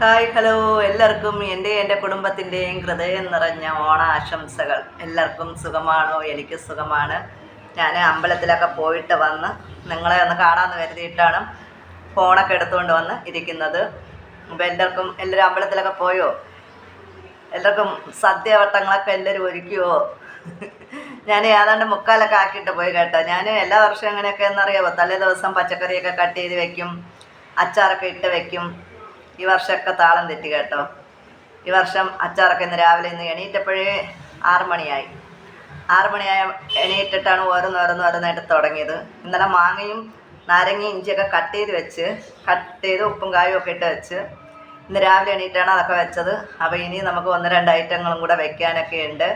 Hi hello. എല്ലാവർക്കും എന്റെ എന്റെ കുടുംബത്തിന്റെയും ഹൃദയം നിറഞ്ഞ ഓണാശംസകൾ. എല്ലാവർക്കും സുഖമാണോ? എനിക്ക് സുഖമാണ്. ഞാൻ അമ്പലത്തിലൊക്കെ പോയിട്ട് വന്ന് നിങ്ങളെ ഒന്ന് കാണാമെന്ന് കരുതിയിട്ടാണ് ഫോണൊക്കെ എടുത്തുകൊണ്ട് വന്ന് ഇരിക്കുന്നത്. അപ്പോൾ എല്ലാവർക്കും എല്ലാവരും അമ്പലത്തിലൊക്കെ പോയോ? എല്ലാവർക്കും സദ്യവട്ടങ്ങളൊക്കെ എല്ലാവരും ഒരുക്കിയോ? ഞാൻ ഏതാണ്ട് മുക്കാലൊക്കെ ആക്കിയിട്ട് പോയി കേട്ടോ. ഞാൻ എല്ലാ വർഷവും എങ്ങനെയൊക്കെ എന്നറിയാമോ തലേ ദിവസം പച്ചക്കറിയൊക്കെ കട്ട് ചെയ്ത് വെക്കും അച്ചാറൊക്കെ ഇട്ട് വെക്കും ഈ വർഷമൊക്കെ താളം തെറ്റി കേട്ടോ. ഈ വർഷം അച്ചാറൊക്കെ ഇന്ന് രാവിലെ ഇന്ന് എണീറ്റപ്പോഴേ ആറ് മണിയായി. ആറ് മണിയായ എണീറ്റിട്ടാണ് ഓരോന്ന് ഓരോന്ന് ഓരോന്നായിട്ട് തുടങ്ങിയത്. ഇന്നലെ മാങ്ങയും നാരങ്ങയും ഇഞ്ചിയൊക്കെ കട്ട് ചെയ്ത് വെച്ച് കട്ട് ചെയ്ത് ഉപ്പും കായും ഒക്കെ ഇട്ട് വെച്ച് ഇന്ന് രാവിലെ എണീറ്റാണ് അതൊക്കെ വെച്ചത്. അപ്പോൾ ഇനി നമുക്ക് ഒന്ന് രണ്ട് ഐറ്റങ്ങളും കൂടെ വെക്കാനൊക്കെ ഉണ്ട്.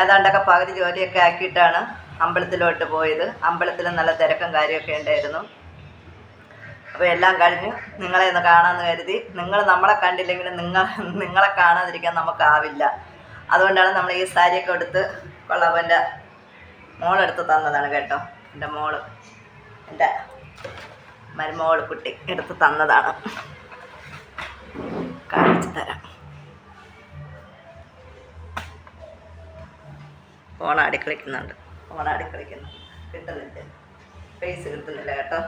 ഏതാണ്ടൊക്കെ പകുതി ജോലിയൊക്കെ ആക്കിയിട്ടാണ് അമ്പലത്തിലോട്ട് പോയത്. അമ്പലത്തിൽ നല്ല തിരക്കും കാര്യമൊക്കെ ഉണ്ടായിരുന്നു. അപ്പോൾ എല്ലാം കഴിഞ്ഞു. നിങ്ങളെ ഒന്ന് കാണാമെന്ന് കരുതി. നിങ്ങൾ നമ്മളെ കണ്ടില്ലെങ്കിൽ നിങ്ങൾ നിങ്ങളെ കാണാതിരിക്കാൻ നമുക്കാവില്ല. അതുകൊണ്ടാണ് നമ്മൾ ഈ സാരിയൊക്കെ എടുത്ത് കൊള്ളാപ്പന്റെ മോളെടുത്ത് തന്നതാണ് കേട്ടോ. എന്റെ മോൾ. എന്റെ മരുമോൾ കുട്ടി എടുത്ത് തന്നതാണ്. കാണിച്ചു തരാം. ഫോണാടി കളിക്കുന്നുണ്ട്. ഫോണാടി കളിക്കുന്നു കിട്ടുന്നില്ല. ഫേസ് കിട്ടുന്നില്ല കേട്ടോ.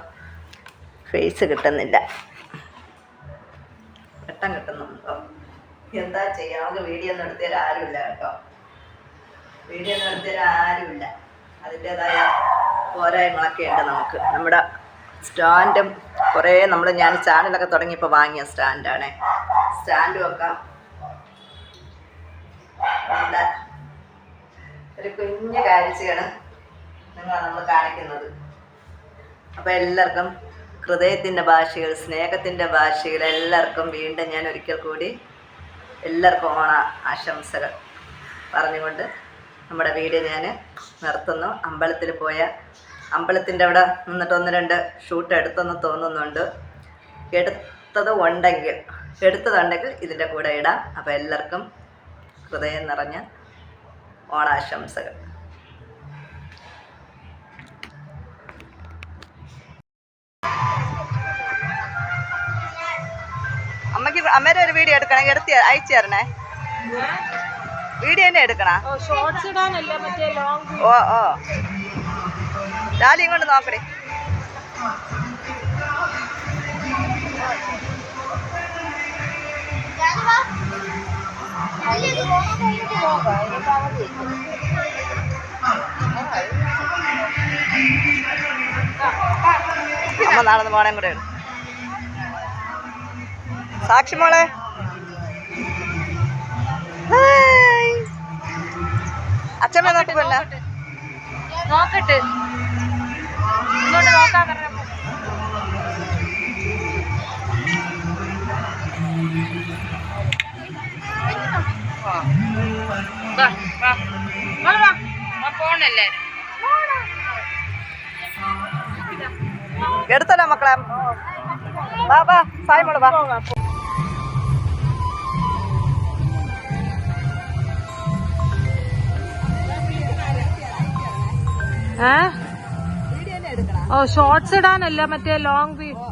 ഫേസ് കിട്ടുന്നില്ല. വെട്ടം കിട്ടുന്നുണ്ടോ എന്താ ചെയ്യാം? നമുക്ക് വീഡിയോ ഒന്നും എടുത്തരാൻ ആരുമില്ല കേട്ടോ. വീഡിയോ ഒന്നും എടുത്തരാൻ ആരുമില്ല. അതിന്റെതായ പോരായ്മകളൊക്കെ ഉണ്ട് നമുക്ക്. നമ്മുടെ സ്റ്റാൻഡും കുറേ നമ്മൾ ഞാൻ ചാനലൊക്കെ തുടങ്ങിയപ്പോൾ വാങ്ങിയ സ്റ്റാൻഡാണ് സ്റ്റാൻഡും ഒക്കെ നമ്മുടെ ഒരു കുഞ്ഞു കാഴ്ചയാണ് നിങ്ങളെ നമ്മൾ കാണിക്കുന്നത്. അപ്പോൾ എല്ലാവർക്കും ഹൃദയത്തിന്റെ ഭാഷയിൽ സ്നേഹത്തിന്റെ ഭാഷയിൽ എല്ലാവർക്കും വീണ്ടും ഞാൻ ഒരിക്കൽ കൂടി എല്ലാവർക്കും ഓണ ആശംസകൾ പറഞ്ഞുകൊണ്ട് നമ്മുടെ വീട് ഞാൻ നിർത്തുന്നു. അമ്പലത്തിൽ പോയ അമ്പലത്തിന്റെ അവിടെ നിന്നിട്ട് ഒന്ന് രണ്ട് ഷൂട്ട് എടുത്തെന്ന് തോന്നുന്നുണ്ട്. എടുത്തത് ഉണ്ടെങ്കിൽ എടുത്തതുണ്ടെങ്കിൽ ഇതിന്റെ കൂടെ ഇടാം. അപ്പോൾ എല്ലാവർക്കും ഹൃദയം നിറഞ്ഞ ഓണാശംസകൾ. അമ്മേരെ ഒരു വീഡിയോ എടുക്കണം എടുത്തി അയച്ചു തരണേ. വീഡിയോ തന്നെ എടുക്കണ? ഓ ഓ ഡാലി ഇങ്ങോട്ട് നോക്കണേ അമ്മ നടന്ന് പോണേം കൂടെ സാക്ഷി മോളെ. ഹായ്. അച്ഛമ്മ നോക്കി നോക്കട്ടെ നോക്കട്ട്. ഇങ്ങോട്ട് നോക്കാൻ എടുത്തല്ലോ മക്കളെ. വാ വാ. സായി മോൾ വാ. ഏ? ഓ ഷോർട്സ് ഇടാനല്ല മറ്റേ ലോങ് വീഡിയോ